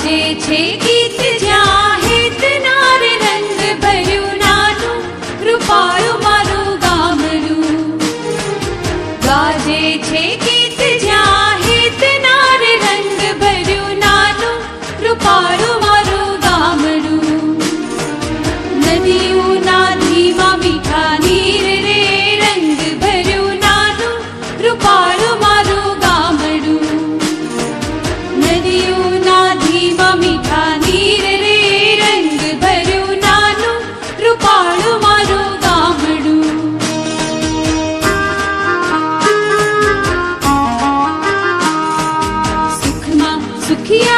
ગાજે છે ગીત જ્યાં હેત નાર રંગ ભર્યું નાનું રૂપાળું મારું ગામનું ગાજે છે ગીત જ્યાં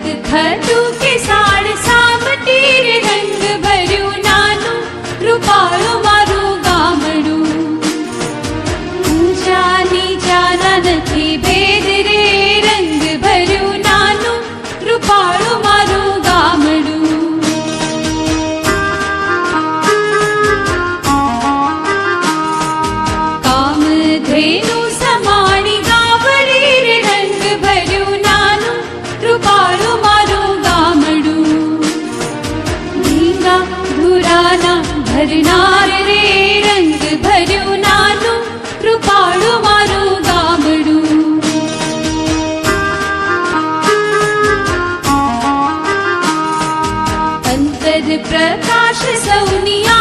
खटु के साड़ साम तीर भरना रे रंग भरू नानु कृपाळु मारू गामडू। अंतर प्रकाश सौनिया